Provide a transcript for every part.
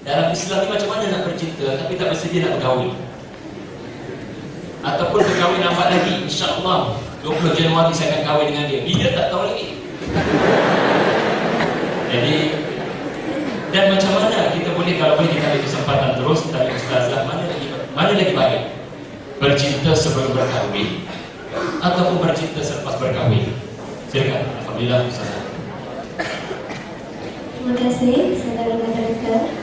dalam Islam ni macam mana nak bercinta tapi tak bersedia nak berkahwin? Ataupun berkahwin lambat lagi insyaAllah 20 Januari saya akan kahwin dengan dia. Bila tak tahu lagi. Jadi dan macam mana kita boleh kalau boleh kita ada kesempatan terus ada ustazah mana lagi mana lagi baik? Bercinta sebelum berkahwin ataupun bercinta selepas berkahwin? Silakan. Alhamdulillah ustazah Terima kasih saudara mereka.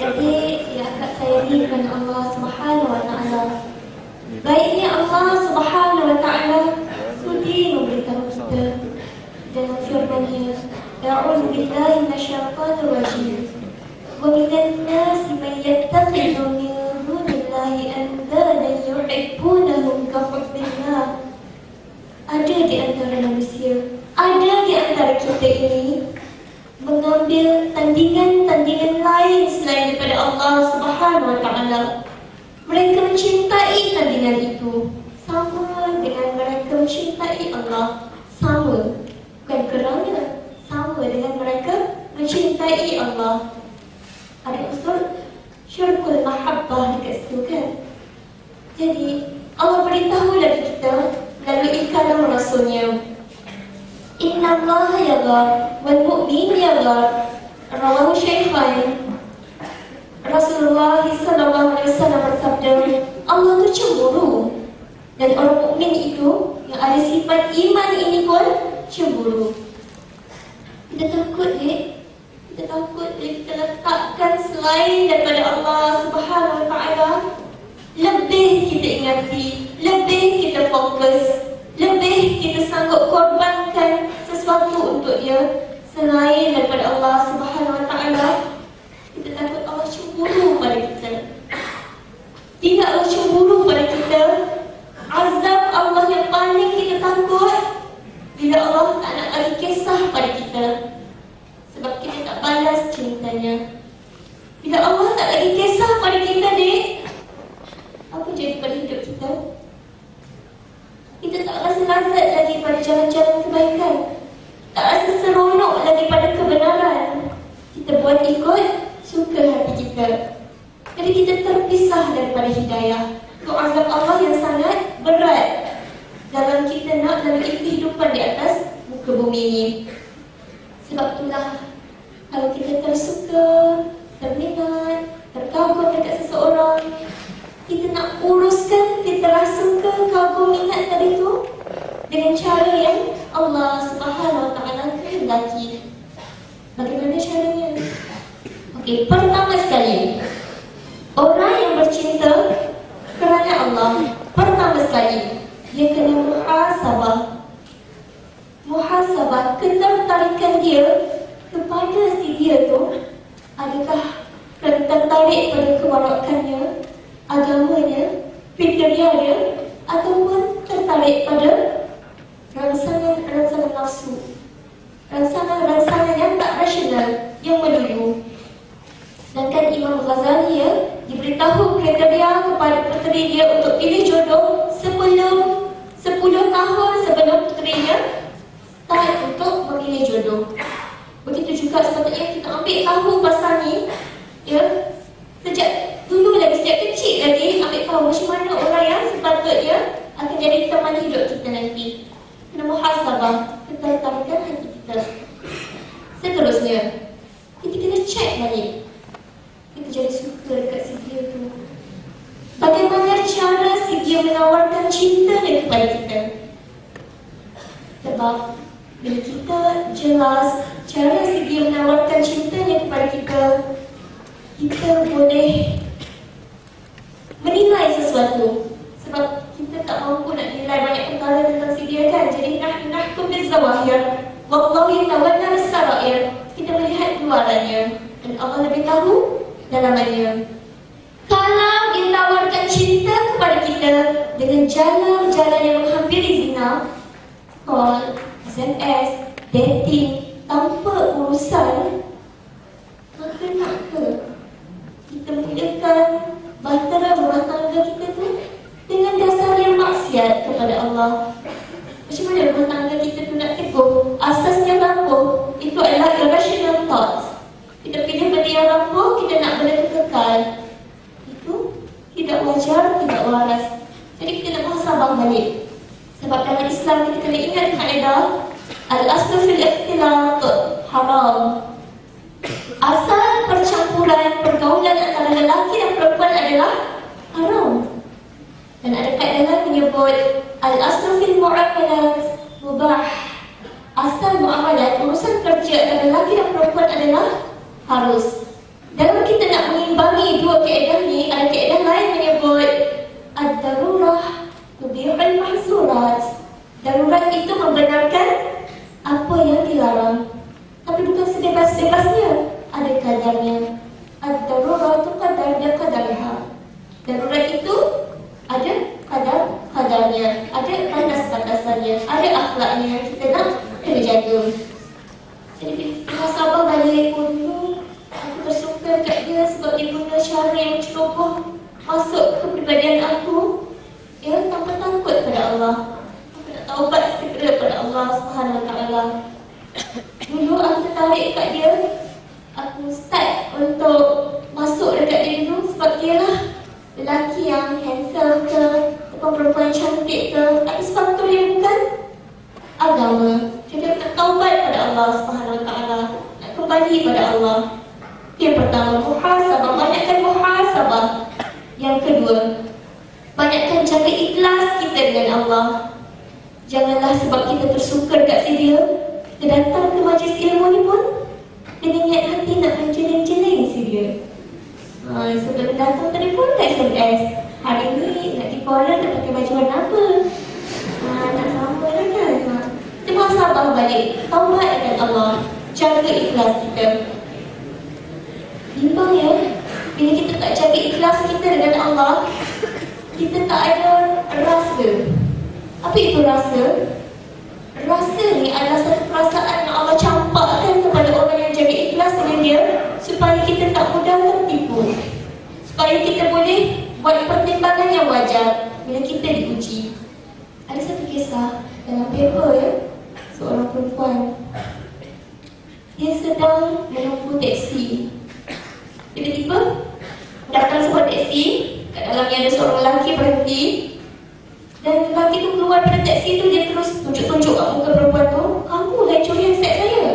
Jadi yang akan saya ni kerana Allah Subhanahu Wa Taala. Baiknya Allah Subhanahu Wa Taala sudi memberitahu kita dalam firman-Nya, "A'udzu billahi minasyaitonir rajim." Wa minan nasi man yattakhidhu dunillahi andadan yuhibbunahum ka hubbillah. Ada di antara manusia, ada di antara kita ini mengambil tandingan-tandingan lain selain daripada Allah Subhanahu Wa Taala. Mereka mencintai itu sama dengan mereka mencintai Allah. Sama, bukan kerana sama dengan mereka mencintai Allah. Ada unsur syurkul mahabbah dekat situ kan? Jadi Allah beritahu lagi kita melalui kalam Rasulnya Inna Allah yaghar wal mu'min yaghar Rawahu Syaikhain Rasulullah wasallam bersabda Allah tu cemburu dan orang mukmin itu yang ada sifat iman ini pun cemburu kita takut dek kita takut dek kita letakkan selain daripada Allah subhanahu wa ta'ala lebih kita ingati lebih kita fokus lebih kita sanggup korbankan sesuatu untuk dia selain daripada Allah Subhanahu Wa Taala. Kita takut Allah cemburu pada kita. Tidak Allah cemburu pada kita. Azab Allah yang paling kita takut bila Allah tak nak bagi kisah pada kita. Sebab kita tak balas cintanya. Bila Allah tak lagi kisah pada kita, dek, apa jadi pada hidup kita? Kita tak rasa lazat lagi pada jalan-jalan kebaikan. Tak rasa seronok lagi pada kebenaran. Kita buat ikut suka hati kita. Jadi kita terpisah daripada hidayah. Itu azab Allah yang sangat berat dalam kita nak lalui kehidupan di atas muka bumi ini. Sebab itulah kalau kita tersuka, terminat, terkagum dekat seseorang, kita nak uruskan fitrah suka kagum minat tadi tu dengan cara yang Allah Subhanahu Wa Taala kehendaki. Bagaimana caranya? Okey, pertama sekali kerana Allah, pertama sekali dia kena muhasabah. Muhasabah ketertarikan dia kepada si dia tu adakah tertarik pada kewarakannya agamanya, kriteria dia ataupun tertarik pada rangsangan-rangsangan nafsu. Rangsangan-rangsangan yang tak rasional yang melulu. Sedangkan Imam Ghazali ya, diberitahu kriteria kepada puteri dia untuk pilih jodoh sebelum 10 tahun sebelum puterinya start untuk memilih jodoh. Begitu juga sepatutnya kita ambil tahu pasal ni ya, sejak dulu lagi sejak kecil lagi ambil tahu macam mana orang yang sepatutnya akan jadi teman hidup kita nanti. Kena muhasabah ketertarikan hati kita. Seterusnya, kita kena check balik. Kita jadi suka dekat si dia tu. Bagaimana cara si dia menawarkan cintanya kepada kita? Sebab bila kita jelas cara si dia menawarkan cintanya kepada kita, kita boleh sesuatu sebab kita tak mampu nak nilai banyak perkara tentang si dia kan. Jadi nah nahkum bizawahir wallahu yatawalla as-sarair kita melihat luarannya dan Allah lebih tahu dalamannya. Kalau dia tawarkan cinta kepada kita dengan jalan-jalan yang menghampiri zina call, SMS, dating tanpa urusan maka nak ke kita mulakan bahtera rumah tangga kita tu dengan dasar yang maksiat kepada Allah. Macam mana rumah tangga kita tu nak teguh? Asasnya apa? Itu adalah irrational thoughts. Kita pilih benda yang pun kita nak benda tu kekal. Itu tidak wajar, tidak waras. Jadi kita nak muhasabah balik. Sebab dalam Islam kita kena ingat kaedah Al-aslu fil ikhtilat haram. Asal percampuran pergaulan antara lelaki dan perempuan adalah haram. Dan ada kaedah menyebut Al-aslu fil mu'amalat mubah. Asal muamalat urusan kerja antara lelaki dan perempuan adalah harus. Dalam kita nak mengimbangi dua kaedah ni, ada kaedah lain menyebut Ad-darurah Tubihul mahzurat Darurat itu membenarkan apa yang dilarang Tapi bukan sebebas-bebasnya Ada kadarnya Ad-darurah itu kadar dia kadarha Darurat itu ada kadar kadarnya Ada batas-batasannya Ada akhlaknya Kita nak kena jaga. Jadi muhasabah balik dulu Aku bersuka kat dia sebab dia guna cara yang ceroboh Masuk ke pribadian aku. Ya, tanpa takut pada Allah. Aku nak taubat segera pada Allah Taala. Dulu aku tertarik kat dia. Aku start untuk masuk dekat dia dulu Sebab dia lah lelaki yang handsome ke Perempuan cantik ke? Tapi sepatutnya dia bukan? Agama. Jadi nak taubat pada Allah Subhanahu Wa Taala. Nak kembali pada Allah. Yang pertama, muhasabah. Banyakkan muhasabah. Yang kedua, Banyakkan jaga ikhlas kita dengan Allah. Janganlah sebab kita tersuka dekat si dia Kita datang ke majlis ilmu ni pun Dengan niat hati nak menjeling-jeling si dia. Ha, Sebelum datang pun tak SMS Kuala nak pakai baju warna apa sama lah kan mahu sabar balik Taubat dengan Allah Jaga ikhlas kita Bimbang ya Bila kita tak jaga ikhlas kita dengan Allah kita tak ada rasa. Apa itu rasa? Rasa ni adalah satu perasaan yang Allah campakkan kepada orang yang jaga ikhlas dengan dia supaya kita tak mudah tertipu. Supaya kita boleh buat pertimbangan yang wajar bila kita diuji. Ada satu kisah dalam paper ya, seorang perempuan. Dia sedang menunggu teksi. Tiba-tiba datang sebuah teksi. Kat dalamnya ada seorang lelaki berhenti. Dan lelaki tu keluar dari teksi tu Dia terus tunjuk-tunjuk kat muka perempuan tu. Kamu lah curi handset saya.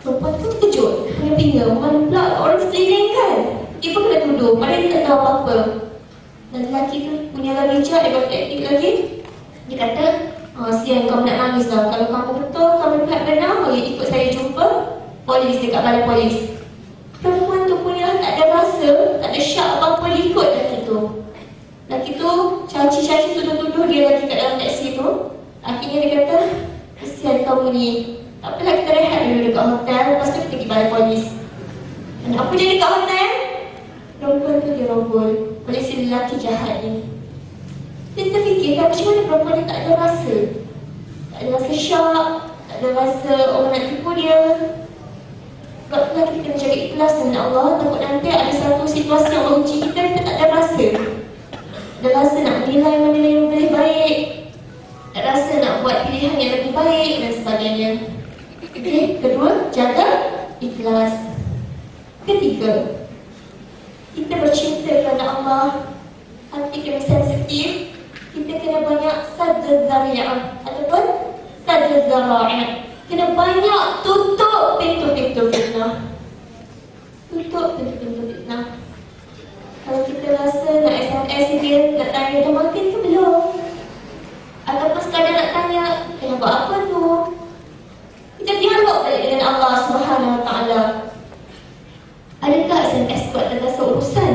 Perempuan tu terkejut. Kena pinggang Mana pula orang sekeliling kan. Dia pun kena tuduh. Padahal dia tak tahu apa-apa lelaki tu punya bijak Dia buat teknik lagi. Dia kata Oh, sian kamu nak nangis lah. Kalau kamu betul, kamu pihak benar Mari ikut saya jumpa Polis dekat balai polis. Perempuan tu punya tak ada rasa Tak ada syak apa-apa ikut lelaki tu. Lelaki tu caci-caci tuduh-tuduh dia lagi kat dalam taksi tu. Akhirnya dia kata Kesian kamu ni Tak apalah kita rehat dulu dekat hotel Lepas tu kita pergi balai polis. Dan apa jadi kat hotel? Perempuan tu dia rombol Oleh si lelaki jahat ni. Dia terfikir kan macam mana perempuan ni tak ada rasa. Tak ada rasa syak Tak ada rasa orang nak tipu dia. Sebab itulah kita kena jaga ikhlas dengan Allah Takut nanti ada satu situasi yang menguji kita Kita tak ada rasa. Ada rasa nak menilai mana yang lebih baik. Ada rasa nak buat pilihan yang lebih baik Dan sebagainya. Okey, kedua, jaga ikhlas. Ketiga Kita bercinta kerana Allah Hati kena sensitif Kita kena banyak sadar zari'ah Ataupun sadar zari'ah Kena banyak tutup pintu-pintu fitnah. Tutup pintu-pintu fitnah. Kalau kita rasa nak SMS dia, nak tanya dah makan ke belum? Ataupun sekadar nak tanya, kena buat apa tu? Kita dialog balik dengan Allah Subhanahu Wa Taala. Adakah SMS buat tentang urusan?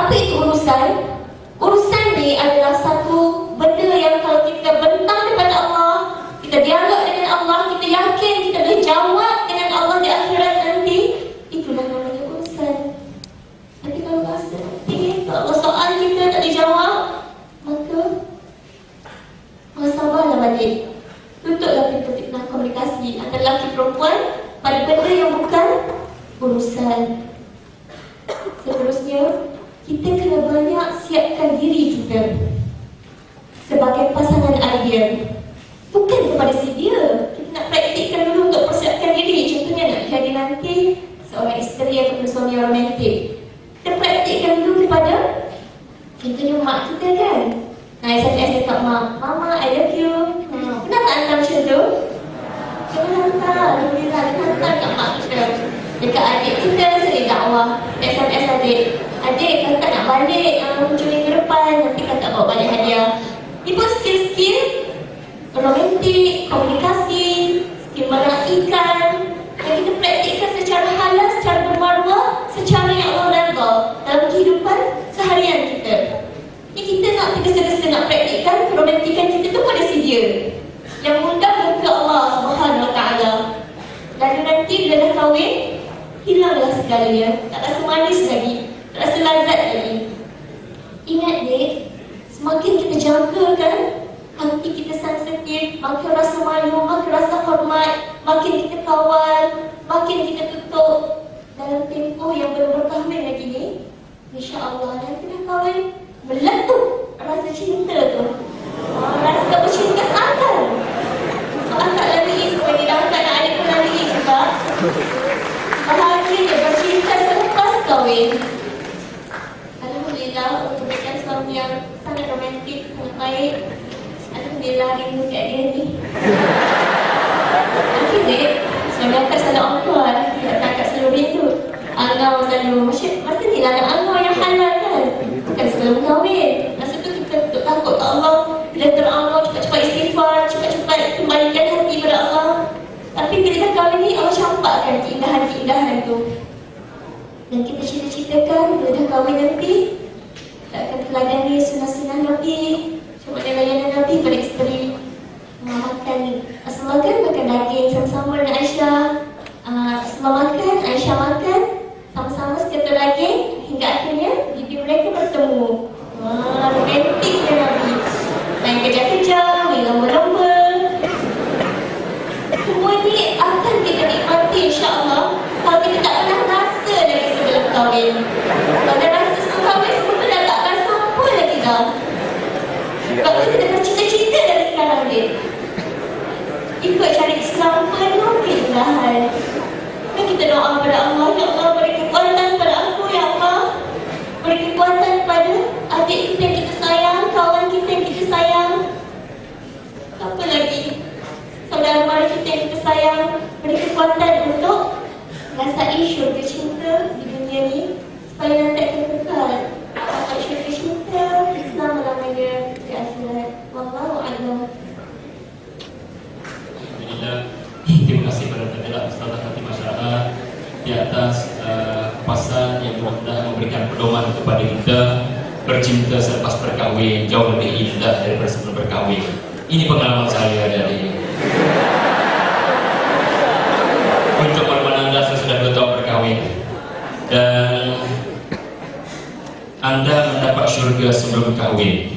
Apa itu urusan? Urusan ni adalah satu benda yang kalau kita bentang kepada Allah, kita dialog dengan Allah, kita yakin kita boleh jawab dengan Allah di akhirat nanti, itulah namanya urusan. Nanti kalau rasa nanti, kalau soal kita tak dijawab, maka sabarlah balik. Tutuplah pintu fitnah komunikasi antara lelaki perempuan pada benda yang bukan urusan. Seterusnya, kita kena banyak siapkan diri kita sebagai pasangan ideal bukan kepada si dia kita nak praktikkan dulu untuk persiapkan diri contohnya nak jadi nanti seorang isteri ataupun suami yang romantik. Kita praktikkan dulu kepada contohnya mak kita kan. Nah, SMS dekat mak, Mama, I love you. Hmm. Pernah tak hantar macam tu? Jangan hantar, Alhamdulillah, dia hantar kat mak kita. Dekat adik kita, sering dakwah. SMS adik. Adik, kakak nak balik uh, hujung minggu depan, nanti kakak bawa balik hadiah. Pun skill-skill romantik, komunikasi, skill manak ikan yang kita praktikkan secara halal, secara bermaruah, secara yang Allah redha dalam kehidupan seharian kita. Ni kita nak tergesa-gesa nak praktikkan keromantikan kita tu pada sedia. Yang mudah muka Allah Subhanahu Wa Taala. Dan nanti bila dah kahwin, hilanglah segalanya. Tak rasa manis lagi, tak rasa lazat lagi. Ingat dek, semakin kita jagakan hati kita sensitif, makin rasa malu, makin rasa hormat, makin kita kawal, makin kita tutup dalam tempoh yang belum berkahwin lagi ni. Insya Allah nanti dah meletup rasa cinta tu. Ah, rasa tak bercinta sangat. Angkat lagi supaya dia angkat nak adik pun lagi juga. Bahagia dia bercinta selepas kahwin. Alhamdulillah untuk berikan suami yang sangat romantik, sangat baik. Alhamdulillah rindu kat dia ni. Mungkin dek, saya berangkat salah orang tua, tidak tangkap selalu rindu. Angau selalu, masa, masa ni lah angau yang halal kan? Bukan sebelum kahwin. Masa tu kita takut ke Allah, bila terangau cepat-cepat istighfar, cepat-cepat kembalikan hati pada Allah. Tapi bila dah kahwin ni, Allah campakkan keindahan-keindahan tu. Dan kita cita-citakan bila dah kahwin nanti, kita akan teladani Nabi, Cuma dia layanan Nabi pada isteri Makan Asal makan, makan daging sama-sama dengan Aisyah uh, Semua makan, Aisyah makan Sama-sama sekitar daging Hingga akhirnya bibi mereka bertemu Wah, romantik dia Nabi Main kejar-kejar, main lomba-lomba Semua ni akan kita nikmati insyaAllah Kalau kita tak pernah rasa lagi sebelum kahwin Kalau dah rasa sebelum kahwin, semua tu dah tak rasa apa lagi dah kalau kita dah cita-cita dari sekarang ni Ikut cara Islam penuh keindahan Dan kita doa kepada Allah Ya Allah beri kekuatan pada aku Ya Allah. Beri kekuatan pada adik kita yang kita sayang Kawan kita yang kita sayang. Apa lagi? Saudara mara kita yang kita sayang Beri kekuatan untuk Rasai syurga cinta di Bercinta selepas berkahwin Jauh lebih indah daripada sebelum berkahwin. Ini pengalaman saya dari Untuk pengalaman anda saya sudah dua tahun berkahwin. Dan Anda mendapat syurga sebelum kahwin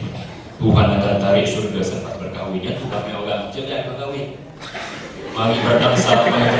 Tuhan akan tarik syurga selepas berkahwin. Ya, kami orang jangan berkahwin. Mari berdamsa, mari